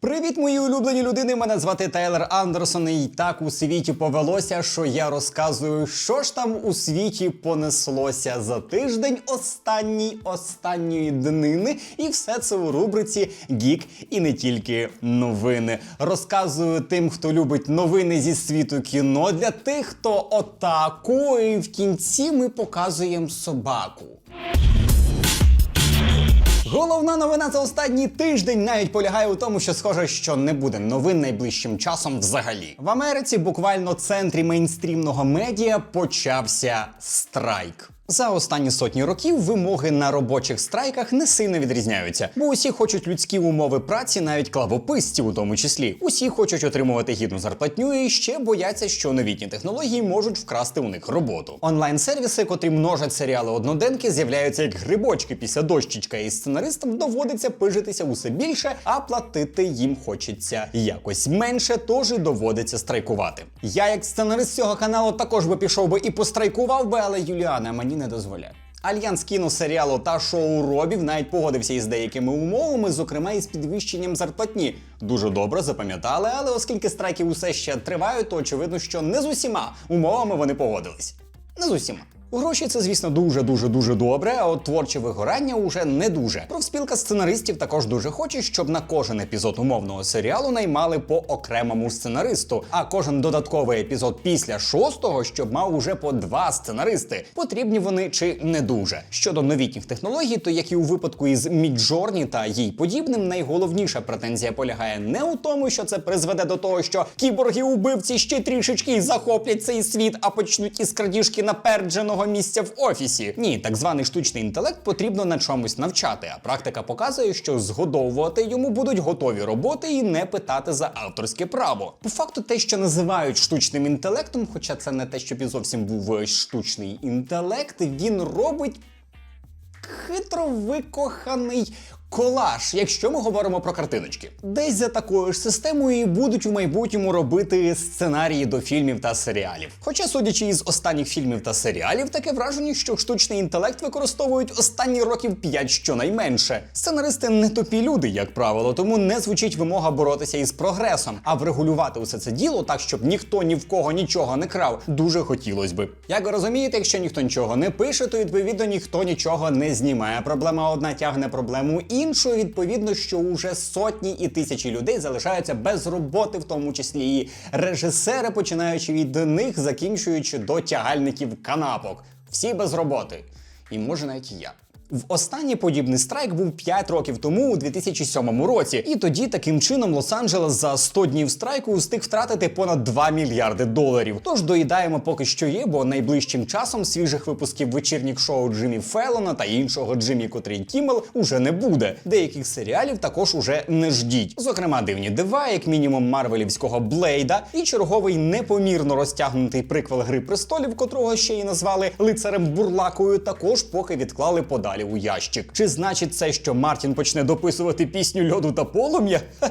Привіт, мої улюблені людини! Мене звати Тайлер Андерсон. І так у світі повелося, що я розказую, що ж там у світі понеслося за тиждень останній останньої днини, і все це у рубриці Гік і не тільки новини. Розказую тим, хто любить новини зі світу кіно, для тих, хто отаку, і в кінці ми показуємо собаку. Головна новина за останній тиждень навіть полягає у тому, що схоже, що не буде новин найближчим часом взагалі. В Америці, буквально в центрі мейнстрімного медіа, почався страйк. За останні сотні років вимоги на робочих страйках не сильно відрізняються, бо усі хочуть людські умови праці, навіть клавописці у тому числі. Усі хочуть отримувати гідну зарплатню і ще бояться, що новітні технології можуть вкрасти у них роботу. Онлайн-сервіси, котрі множать серіали одноденки, з'являються як грибочки після дощечка, і сценаристам доводиться пижитися усе більше, а платити їм хочеться якось менше, тож і доводиться страйкувати. Я, як сценарист цього каналу, також би пішов би і пострайкував би, але Юліана мені не дозволяє. Альянс кіносеріалу та шоу Робів навіть погодився із деякими умовами, зокрема із підвищенням зарплатні. Дуже добре запам'ятали, але оскільки страйки усе ще тривають, то очевидно, що не з усіма умовами вони погодились. Не з усіма. Гроші це, звісно, дуже дуже дуже добре, а от творче вигорання уже не дуже. Профспілка сценаристів також дуже хоче, щоб на кожен епізод умовного серіалу наймали по окремому сценаристу, а кожен додатковий епізод після шостого, щоб мав уже по два сценаристи. Потрібні вони чи не дуже. Щодо новітніх технологій, то як і у випадку із Міджорні та їй подібним, найголовніша претензія полягає не у тому, що це призведе до того, що кіборги-убивці ще трішечки захоплять цей світ, а почнуть із крадіжки напердженого місця в офісі. Ні, так званий штучний інтелект потрібно на чомусь навчати. А практика показує, що згодовувати йому будуть готові роботи і не питати за авторське право. По факту, те, що називають штучним інтелектом, хоча це не те, щоб і зовсім був е, штучний інтелект, він робить хитро викоханий. Колаж, якщо ми говоримо про картиночки, десь за такою ж системою і будуть у майбутньому робити сценарії до фільмів та серіалів. Хоча, судячи із останніх фільмів та серіалів, таке враження, що штучний інтелект використовують останні років 5 щонайменше. Сценаристи не тупі люди, як правило, тому не звучить вимога боротися із прогресом, а врегулювати усе це діло так, щоб ніхто ні в кого нічого не крав. Дуже хотілось би. Як ви розумієте, якщо ніхто нічого не пише, то відповідно ніхто нічого не знімає. Проблема одна тягне проблему іншу. Відповідно, що уже сотні і тисячі людей залишаються без роботи, в тому числі і режисери, починаючи від них, закінчуючи до тягальників канапок. Всі без роботи. І може навіть і я. В останній подібний страйк був 5 років тому, у 2007 році, і тоді таким чином Лос-Анджелес за 100 днів страйку устиг втратити понад 2 мільярди доларів. Тож доїдаємо поки що є, бо найближчим часом свіжих випусків вечірніх шоу Джиммі Феллона та іншого Джиммі Котрій Кіммел уже не буде. Деяких серіалів також уже не ждіть. Зокрема, дивні дива, як мінімум Марвелівського Блейда, і черговий непомірно розтягнутий приквел Гри престолів, котрого ще й назвали лицарем Бурлакою, також поки відклали подалі у ящик. Чи значить це, що Мартін почне дописувати пісню льоду та полум'я?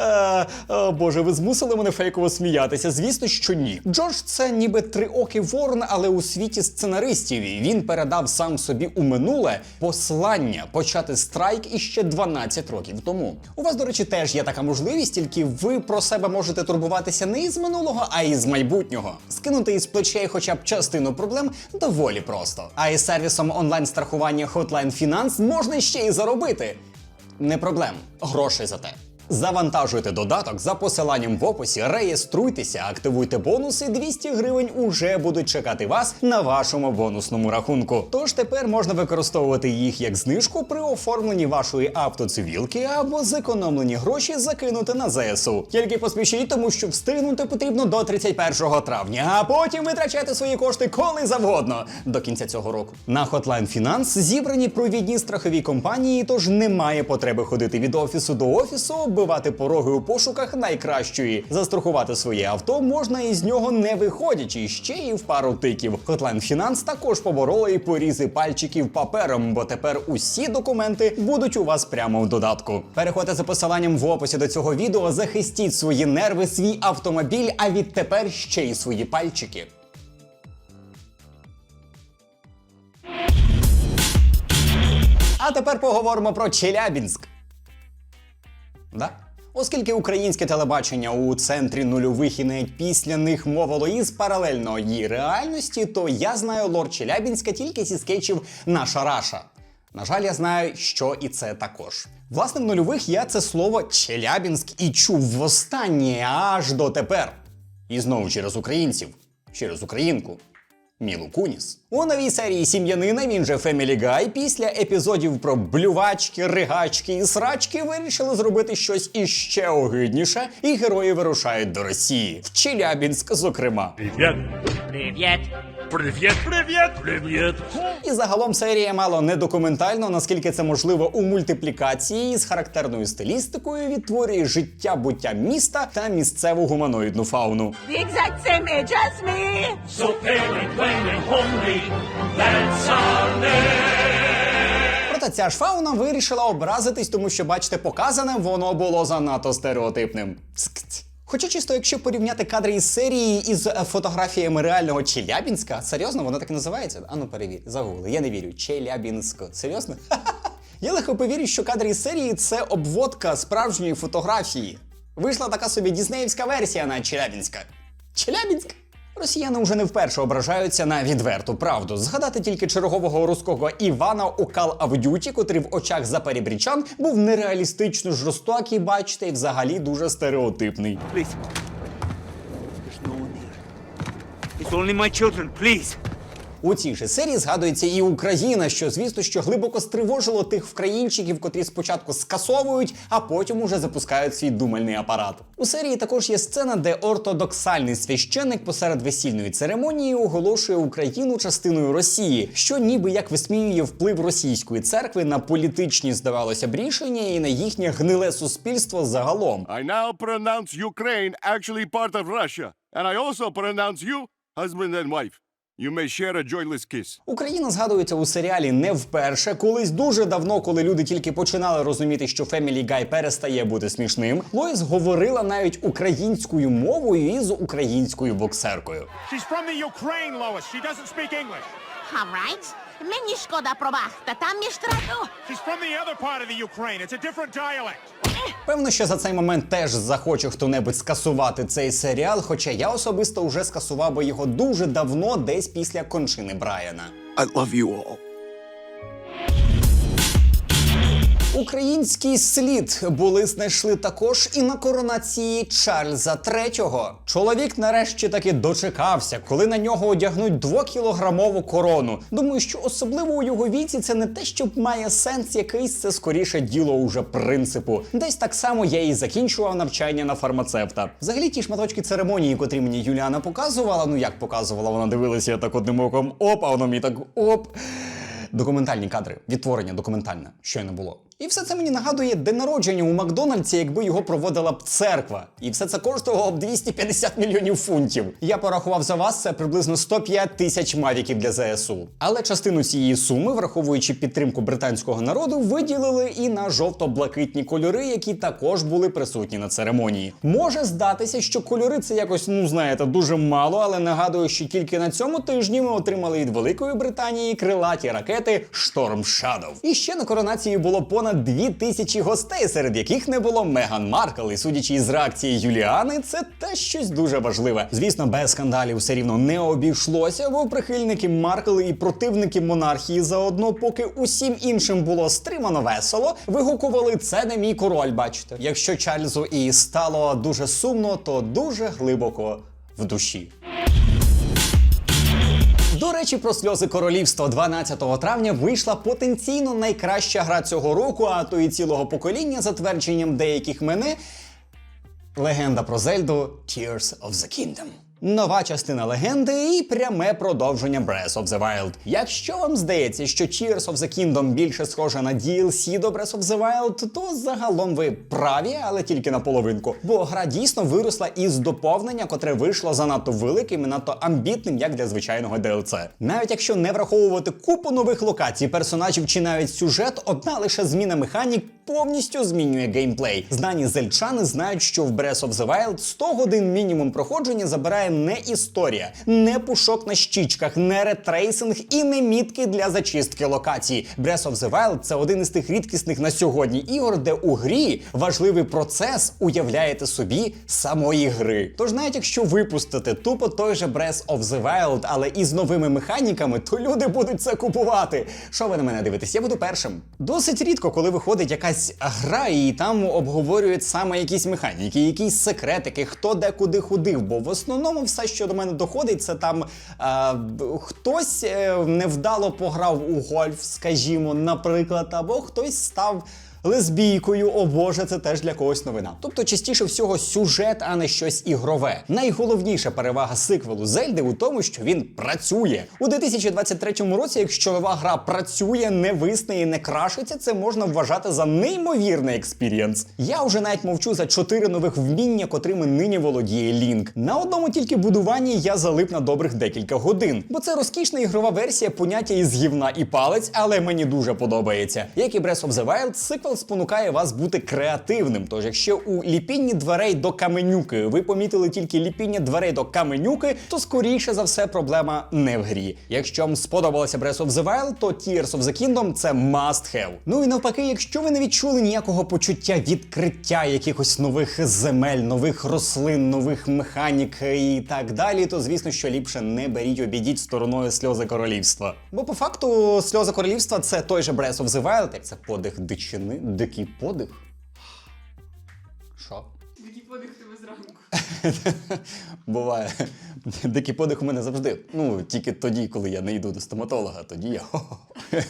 Е, О, Боже, ви змусили мене фейково сміятися. Звісно, що ні. Джордж це ніби триокий ворон, але у світі сценаристів. Він передав сам собі у минуле послання почати страйк іще 12 років тому. У вас, до речі, теж є така можливість, тільки ви про себе можете турбуватися не із минулого, а із майбутнього. Скинути із плечей хоча б частину проблем доволі просто. А із сервісом онлайн-страхування Hotline Finance можна ще й заробити. Не проблем, грошей за те. Завантажуйте додаток за посиланням в описі, реєструйтеся, активуйте бонуси. 200 гривень уже будуть чекати вас на вашому бонусному рахунку. Тож тепер можна використовувати їх як знижку при оформленні вашої автоцивілки або зекономлені гроші закинути на ЗСУ. Тільки поспішіть, тому що встигнути потрібно до 31 травня, а потім витрачати свої кошти коли завгодно до кінця цього року. На Hotline Finance зібрані провідні страхові компанії, тож немає потреби ходити від офісу до офісу, оббивати пороги у пошуках найкращої. Застрахувати своє авто можна із нього не виходячи, ще й в пару тиків. Hotline Finance також побороли і порізи пальчиків папером, бо тепер усі документи будуть у вас прямо в додатку. Переходьте за посиланням в описі до цього відео, захистіть свої нерви, свій автомобіль, а відтепер ще й свої пальчики. А тепер поговоримо про Челябінськ. Да? Оскільки українське телебачення у центрі нульових і навіть після них мовило із паралельної реальності, то я знаю лор Челябінська тільки зі скетчів Наша Раша. На жаль, я знаю, що і це також. Власне, в нульових я це слово Челябінськ і чув востаннє аж дотепер. І знову через українців, через українку. Мілу Куніс. У новій серії сім'янина він же Family Guy після епізодів про блювачки, ригачки і срачки вирішили зробити щось іще огидніше, і герої вирушають до Росії в Челябінськ, зокрема. Привіт! Привет. Привет. Привет. Привет. І загалом серія мало не документально, наскільки це можливо у мультиплікації з характерною стилістикою відтворює життя буття міста та місцеву гуманоїдну фауну. The exact same age as me. So homely. That's our name. Проте ця ж фауна вирішила образитись, тому що, бачите, показане воно було занадто стереотипним. Цк-ць. Хоча чисто, якщо порівняти кадри із серії із е, фотографіями реального Челябінська, серйозно, воно так і називається? Ану перевір, загугли, я не вірю. Челябінсько. Серйозно? Я легко повірю, що кадри із серії це обводка справжньої фотографії. Вийшла така собі діснеївська версія на Челябінська. Челябінськ? Росіяни вже не вперше ображаються на відверту правду. Згадати тільки чергового руського Івана Call of котрий в очах заперебрічан був нереалістично жорстокий, бачите, і взагалі дуже стереотипний. Please. It's only my children, please. У цій же серії згадується і Україна, що звісно, що глибоко стривожило тих вкраїнчиків, котрі спочатку скасовують, а потім уже запускають свій думальний апарат. У серії також є сцена, де ортодоксальний священник посеред весільної церемонії оголошує Україну частиною Росії, що ніби як висміює вплив російської церкви на політичні, здавалося б, рішення і на їхнє гниле суспільство загалом. I now pronounce Ukraine actually part of Russia. And I also pronounce you husband and wife. You may share a joyless kiss. Україна згадується у серіалі не вперше. Колись дуже давно, коли люди тільки починали розуміти, що Family Guy перестає бути смішним, Лоїс говорила навіть українською мовою із українською боксеркою. She's from the Ukraine, Lois. She doesn't speak English. All right. Мені шкода пробачте, там між трату. She's from the other part of the Ukraine. It's a different dialect. Певно, що за цей момент теж захоче хто-небудь скасувати цей серіал, хоча я особисто вже скасував би його дуже давно, десь після кончини Брайана. I love you all. Український слід були знайшли також і на коронації Чарльза III. Чоловік нарешті таки дочекався, коли на нього одягнуть двокілограмову корону. Думаю, що особливо у його віці це не те, що має сенс якийсь, це скоріше діло уже принципу. Десь так само я і закінчував навчання на фармацевта. Взагалі ті шматочки церемонії, котрі мені Юліана показувала, ну як показувала, вона дивилася я так одним оком, оп, а воно мені так оп. Документальні кадри, відтворення документальне, щойно було. І все це мені нагадує день народження у Макдональдсі, якби його проводила б церква. І все це коштувало б 250 мільйонів фунтів. Я порахував за вас, це приблизно 105 тисяч мавіків для ЗСУ. Але частину цієї суми, враховуючи підтримку британського народу, виділили і на жовто-блакитні кольори, які також були присутні на церемонії. Може здатися, що кольори це якось, ну знаєте, дуже мало, але нагадую, що тільки на цьому тижні ми отримали від Великої Британії крилаті ракети Storm Shadow. І ще на коронації було понад дві тисячі гостей, серед яких не було Меган Маркл. І судячи із реакції Юліани, це теж щось дуже важливе. Звісно, без скандалів все рівно не обійшлося, бо прихильники Маркл і противники монархії заодно, поки усім іншим було стримано весело, вигукували це не мій король. Бачите, якщо Чарльзу і стало дуже сумно, то дуже глибоко в душі. До речі, про сльози королівства 12 травня вийшла потенційно найкраща гра цього року, а то і цілого покоління, за твердженням деяких мене. Легенда про Зельду Tears of the Kingdom. Нова частина легенди і пряме продовження Breath of the Wild. Якщо вам здається, що Tears of the Kingdom більше схоже на DLC до Breath of the Wild, то загалом ви праві, але тільки на половинку. Бо гра дійсно виросла із доповнення, котре вийшло занадто великим і надто амбітним, як для звичайного DLC. Навіть якщо не враховувати купу нових локацій, персонажів чи навіть сюжет, одна лише зміна механік повністю змінює геймплей. Знані зельчани знають, що в Breath of the Wild 100 годин мінімум проходження забирає не історія, не пушок на щічках, не ретрейсинг і не мітки для зачистки локацій. Breath of the Wild – це один із тих рідкісних на сьогодні ігор, де у грі важливий процес уявляєте собі самої гри. Тож навіть якщо випустити тупо той же Breath of the Wild, але із новими механіками, то люди будуть це купувати. Що ви на мене дивитесь? Я буду першим. Досить рідко, коли виходить якась гра, і там обговорюють саме якісь механіки, якісь секретики, хто де куди ходив. Бо в основному все, що до мене доходить, це там е, хтось е, невдало пограв у гольф, скажімо, наприклад, або хтось став. Лесбійкою, о боже, це теж для когось новина. Тобто, частіше всього сюжет, а не щось ігрове. Найголовніша перевага сиквелу Зельди у тому, що він працює у 2023 році. Якщо нова гра працює, не висне і не крашиться, це можна вважати за неймовірний експірієнс. Я вже навіть мовчу за чотири нових вміння, котрими нині володіє Лінк. На одному тільки будуванні я залип на добрих декілька годин, бо це розкішна ігрова версія поняття із гівна і палець, але мені дуже подобається. Як і Breath of the Wild, сиквел спонукає вас бути креативним. Тож, якщо у ліпінні дверей до каменюки ви помітили тільки ліпіння дверей до каменюки, то скоріше за все проблема не в грі. Якщо вам сподобалося Breath of the Wild, то Tears of the Kingdom це must have. Ну і навпаки, якщо ви не відчули ніякого почуття відкриття якихось нових земель, нових рослин, нових механік і так далі, то звісно, що ліпше не беріть обійдіть стороною сльози королівства. Бо по факту сльози королівства це той же Breath of the Wild, як це подих дичини, дикий подих. Що? Дикий подих тебе зранку. Буває. Дикий подих у мене завжди. Ну, тільки тоді, коли я не йду до стоматолога, тоді я.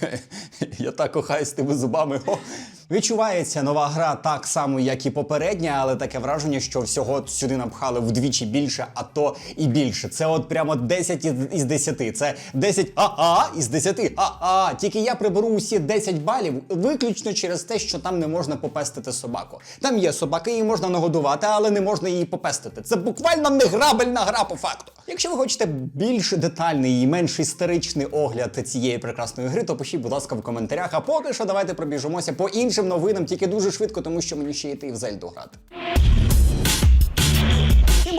Я так кохаюсь з тими зубами. Відчувається нова гра так само, як і попередня, але таке враження, що всього сюди напхали вдвічі більше, а то і більше. Це от прямо 10 із- із 10. Це 10 а-а із 10 а-а. Тільки я приберу усі 10 балів виключно через те, що там не можна попестити собаку. Там є собаки, її можна нагодувати, але не можна її попестити. Це буквально неграбельна гра по факту. Якщо ви хочете більш детальний і менш історичний огляд цієї прекрасної гри, то пишіть, будь ласка, в коментарях. А поки що давайте пробіжимося по іншим новинам, тільки дуже швидко, тому що мені ще йти в Зельду грати.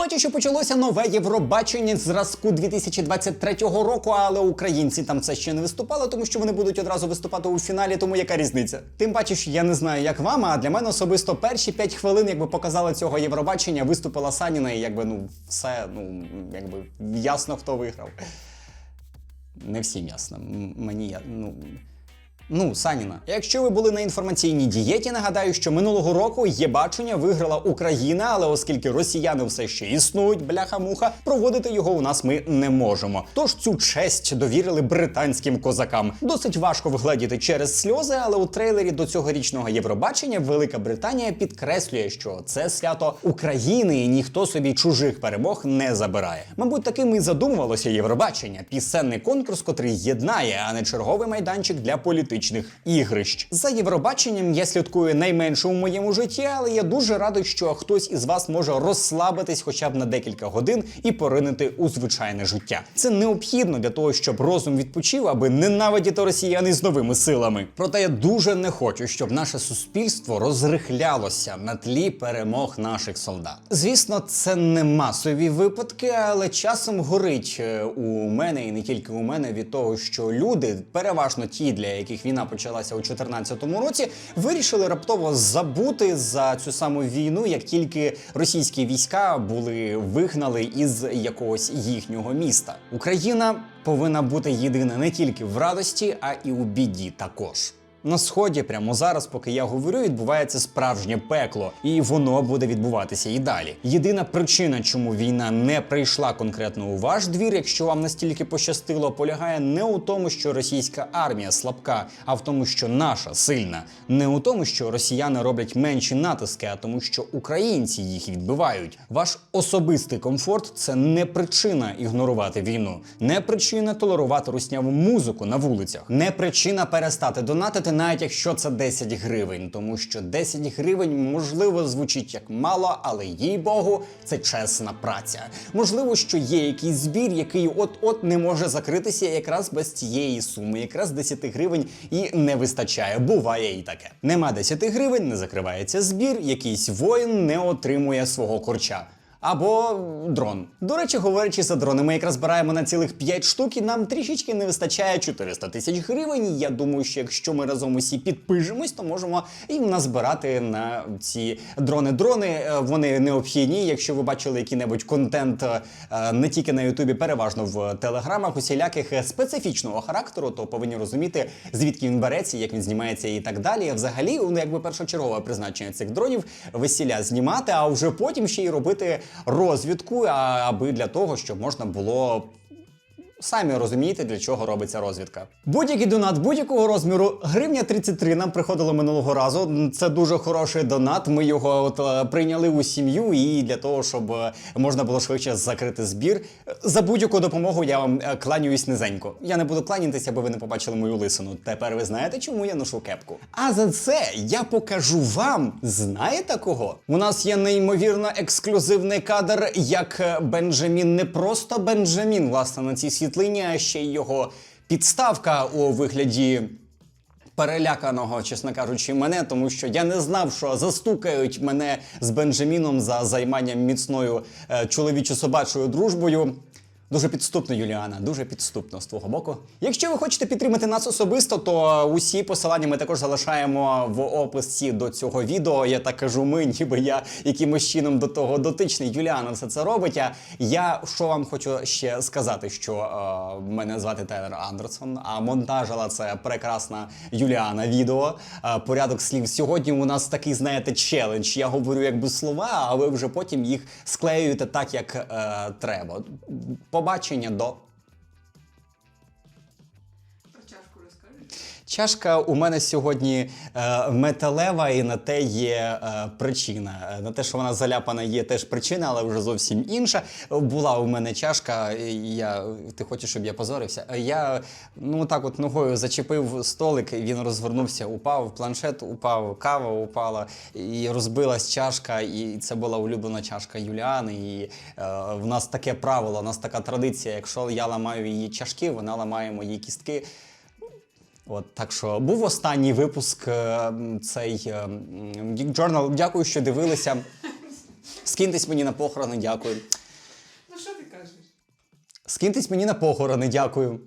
Бачу, що почалося нове Євробачення зразку 2023 року, але українці там це ще не виступали, тому що вони будуть одразу виступати у фіналі, тому яка різниця? Тим паче, що я не знаю, як вам, а для мене особисто перші 5 хвилин, якби показали цього Євробачення, виступила Саніна, і якби ну все, ну якби ясно, хто виграв. Не всім ясно. Мені я ну. Ну, Саніна, якщо ви були на інформаційній дієті, нагадаю, що минулого року Єбачення виграла Україна, але оскільки росіяни все ще існують, бляха-муха, проводити його у нас ми не можемо. Тож цю честь довірили британським козакам. Досить важко вгледіти через сльози, але у трейлері до цьогорічного Євробачення Велика Британія підкреслює, що це свято України, і ніхто собі чужих перемог не забирає. Мабуть, таким і задумувалося Євробачення пісенний конкурс, котрий єднає, а не черговий майданчик для політичних ігрищ. За Євробаченням я слідкую найменше у моєму житті, але я дуже радий, що хтось із вас може розслабитись хоча б на декілька годин і поринути у звичайне життя. Це необхідно для того, щоб розум відпочив, аби ненавидіти росіян із новими силами. Проте я дуже не хочу, щоб наше суспільство розрихлялося на тлі перемог наших солдат. Звісно, це не масові випадки, але часом горить е, у мене і не тільки у мене від того, що люди, переважно ті, для яких війна почалася у 2014 році, вирішили раптово забути за цю саму війну, як тільки російські війська були вигнали із якогось їхнього міста. Україна повинна бути єдина не тільки в радості, а і у біді також. На сході, прямо зараз, поки я говорю, відбувається справжнє пекло, і воно буде відбуватися і далі. Єдина причина, чому війна не прийшла конкретно у ваш двір, якщо вам настільки пощастило, полягає не у тому, що російська армія слабка, а в тому, що наша сильна. Не у тому, що росіяни роблять менші натиски, а тому, що українці їх відбивають. Ваш особистий комфорт це не причина ігнорувати війну, не причина толерувати русняву музику на вулицях, не причина перестати донатити навіть якщо це 10 гривень, тому що 10 гривень можливо звучить як мало, але їй Богу, це чесна праця. Можливо, що є якийсь збір, який от-от не може закритися якраз без цієї суми. Якраз 10 гривень і не вистачає. Буває і таке. Нема 10 гривень, не закривається збір, якийсь воїн не отримує свого корча. Або дрон. До речі, говорячи за дрони, ми якраз збираємо на цілих 5 штук, і нам трішечки не вистачає 400 тисяч гривень. Я думаю, що якщо ми разом усі підпишемось, то можемо і назбирати на ці дрони. Дрони е, вони необхідні. Якщо ви бачили який-небудь контент е, не тільки на Ютубі, переважно в телеграмах, усіляких специфічного характеру, то повинні розуміти, звідки він береться, як він знімається і так далі. Взагалі, ну, якби першочергове призначення цих дронів весілля знімати, а вже потім ще й робити розвідку, аби для того, щоб можна було. Самі розумієте, для чого робиться розвідка. Будь-який донат будь-якого розміру гривня 33 нам приходило минулого разу. Це дуже хороший донат. Ми його от е, прийняли у сім'ю і для того, щоб е, можна було швидше закрити збір. За будь-яку допомогу я вам е, кланяюсь низенько. Я не буду кланятися, аби ви не побачили мою лисину. Тепер ви знаєте, чому я ношу кепку. А за це я покажу вам. Знаєте кого? У нас є неймовірно ексклюзивний кадр, як Бенджамін, не просто Бенджамін, власне, на цій світлині, ще й його підставка у вигляді переляканого, чесно кажучи, мене, тому що я не знав, що застукають мене з Бенджаміном за займанням міцною е, чоловічо-собачою дружбою. Дуже підступно, Юліана, дуже підступно з твого боку. Якщо ви хочете підтримати нас особисто, то усі посилання ми також залишаємо в описі до цього відео. Я так кажу, ми, ніби я якимось чином до того дотичний. Юліана все це робить. А я що вам хочу ще сказати, що е, мене звати Тайлер Андерсон, а монтажила це прекрасна Юліана відео. Е, порядок слів сьогодні у нас такий, знаєте, челендж. Я говорю якби слова, а ви вже потім їх склеюєте так, як е, треба. Побачення до. Чашка у мене сьогодні е, металева, і на те є е, причина. Е, На те, що вона заляпана, є теж причина, але вже зовсім інша. Була у мене чашка. Я, ти хочеш, щоб я позорився? Е, Я ну так от ногою зачепив столик, він розвернувся, упав, планшет упав, кава упала, і розбилась чашка. І це була улюблена чашка Юліани. І е, в нас таке правило, у нас така традиція. Якщо я ламаю її чашки, вона ламає мої кістки. От так що був останній випуск е, цей е, Geek Journal. Дякую, що дивилися. Скиньтесь мені на похорони, дякую. Ну, що ти кажеш? Скиньтесь мені на похорони, дякую.